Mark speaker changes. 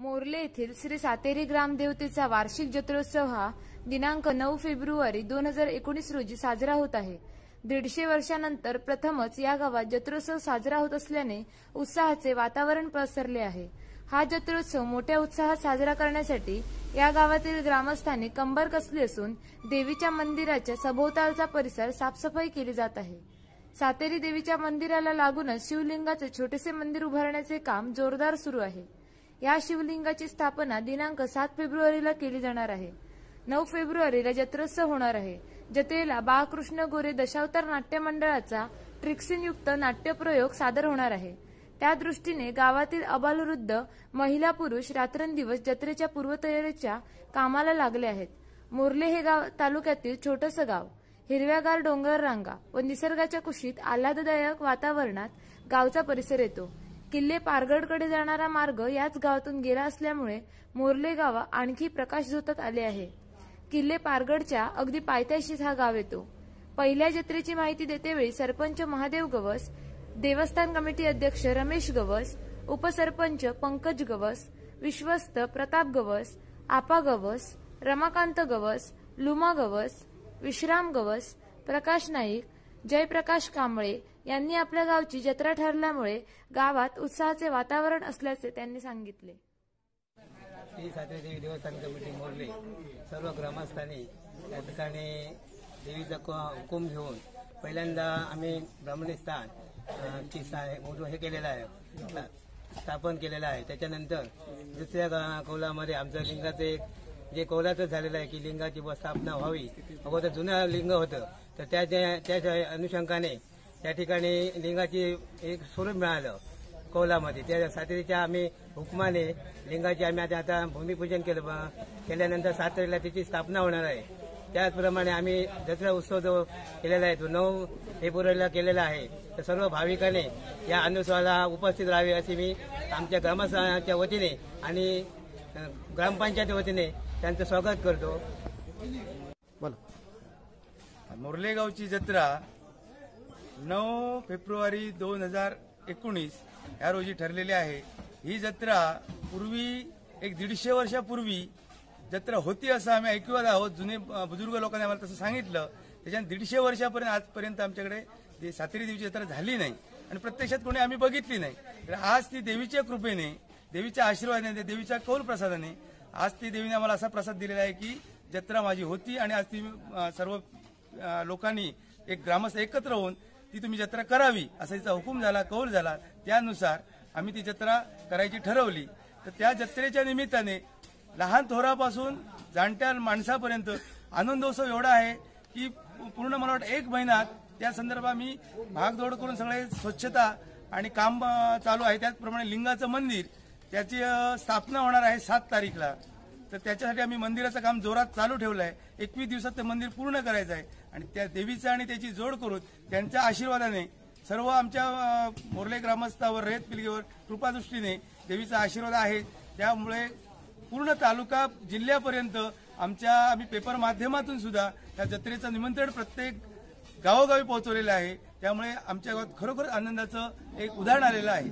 Speaker 1: Morley येथील श्री सातेरी ग्रामदेवतेचा वार्षिक जत्रोत्सव हा दिनांक नऊ फेब्रुवारी दोन हजार एकोणीस रोजी साजरा होत आहे. दीडशे वर्षानंतर प्रथमच या गावात जत्रोत्सव साजरा होत असल्याने उत्साहाचे वातावरण पसरले आहे. हा जत्रोत्सव मोठ्या उत्साहात साजरा करण्यासाठी या गावातील ग्रामस्थांनी कंबर कसली असून देवीच्या मंदिराच्या सभोवतालचा परिसर साफसफाई केली जात आहे. सातेरी देवीच्या मंदिराला लागूनच शिवलिंगाचे छोटेसे मंदिर उभारण्याचे काम जोरदार सुरू आहे. या शिवलिंगाची स्थापना दिनांक सात फेब्रुवारीला केली जाणार आहे. नऊ फेब्रुवारीला जत्रोत्सव होणार आहे. जत्रेला बाळकृष्ण गोरे दशावतार नाट्य मंडळाचा ट्रिक्सिनयुक्त नाट्यप्रयोग सादर होणार आहे. त्या दृष्टीने गावातील अबालवृद्ध महिला पुरुष रात्रंदिवस जत्रेच्या पूर्वतयारीच्या कामाला लागले आहेत. मोर्ले हे गाव तालुक्यातील छोटंसं गाव. हिरव्यागार डोंगर रांगा व निसर्गाच्या कुशीत आल्हाददायक वातावरणात गावचा परिसर येतो. किल्ले पारगडकडे जाणारा मार्ग याच गावातून गेला असल्यामुळे मोर्ले गाव आणखी प्रकाशझोतात आले आहे. किल्ले पारगडच्या अगदी पायथ्याशीच हा गाव येतो. पहिल्या जत्रेची माहिती देतेवेळी सरपंच महादेव गवस देवस्थान कमिटी अध्यक्ष रमेश गवस उपसरपंच पंकज गवस विश्वस्त प्रताप गवस आपा गवस रमाकांत गवस लुमा गवस विश्राम गवस प्रकाश नाईक जयप्रकाश कांबळे यांनी आपल्या गावची जत्रा ठरल्यामुळे गावात उत्साहाचे वातावरण असल्याचे त्यांनी सांगितले.
Speaker 2: श्री सात्री देवी देवस्थान कमिटी मोरले सर्व ग्रामस्थांनी या ठिकाणी देवीचा को- घेऊन पहिल्यांदा आम्ही ब्राह्मणी स्थान ची सा- हे केलेलं आहे स्थापन केलेलं आहे. त्याच्यानंतर दुसऱ्या गा- कौलामध्ये आमचं लिंगाचं एक जे कौलाचं झालेलं आहे की लिंगाची स्थापना व्हावी. अगोदर जुनं लिंग होतं. तर त्या त्या अनुषंगाने त्या ठिकाणी लिंगाची एक स्वरूप मिळालं कौलामध्ये. त्या आम्ही हुकमाने लिंगाची आम्ही आता आता भूमिपूजन केलं केल्यानंतर सात तारखेला त्याची स्थापना होणार आहे. त्याचप्रमाणे आम्ही दसरा उत्सव जो केलेला आहे तो नऊ फेब्रुवारीला केलेला आहे. तर सर्व भाविकांनी या अनुसवाला उपस्थित राहावे अशी मी आमच्या ग्रामस्थांच्या वतीने आणि ग्रामपंचायती वतीने त्यांचं स्वागत करतो.
Speaker 3: मुरलेगावची जत्रा नऊ फेब्रुवारी दोन हजार एकोणीस या रोजी ठरलेली आहे. ही जत्रा पूर्वी एक दीडशे वर्षापूर्वी जत्रा होती असं आम्ही ऐकवत आहोत. जुने बुजुर्ग लोकांनी आम्हाला तसं सांगितलं. त्याच्यानं दीडशे वर्षापर्यंत आजपर्यंत आमच्याकडे सातेरी देवीची जत्रा झाली नाही. आणि प्रत्यक्षात कोणी आम्ही बघितली नाही. तर आज ती देवीच्या कृपेने देवीच्या आशीर्वादाने देवीच्या कौल प्रसादाने आज ती देवीने आम्हाला असा प्रसाद दिलेला आहे की जत्रा माझी होती आणि आज ती सर्व लोकांनी एक ग्रामस्थ एकत्र होऊन ती तुम्ही जत्रा करावी असा तिचा हुकूम झाला कौल झाला. त्यानुसार आम्ही ती जत्रा करायची ठरवली. तर त्या जत्रेच्या निमित्ताने लहान थोरापासून जाणत्या माणसापर्यंत आनंदोत्सव एवढा आहे की पूर्ण मला वाटतं एक महिन्यात त्या संदर्भात मी भागदौड करून सगळे स्वच्छता आणि काम चालू आहे. त्याचप्रमाणे लिंगाचं मंदिर त्याची स्थापना होणार आहे सात तारीखला. तर त्याच्यासाठी आम्ही मंदिराचं काम जोरात चालू ठेवलं आहे एकवीस दिवसात ते मंदिर पूर्ण करायचं आहे. आणि त्या देवीचं आणि त्याची जोड करून त्यांच्या आशीर्वादाने सर्व आमच्या मोरले मोर्ले ग्रामस्थावर रेत पिलगेवर कृपादृष्टीने देवीचा आशीर्वाद आहे. त्यामुळे पूर्ण तालुका जिल्ह्यापर्यंत आमच्या आम्ही पेपर माध्यमातून सुद्धा या जत्रेचं निमंत्रण प्रत्येक गावोगावी पोहोचवलेलं आहे. त्यामुळे आमच्या गावात खरोखर आनंदाचं एक उदाहरण आलेलं आहे.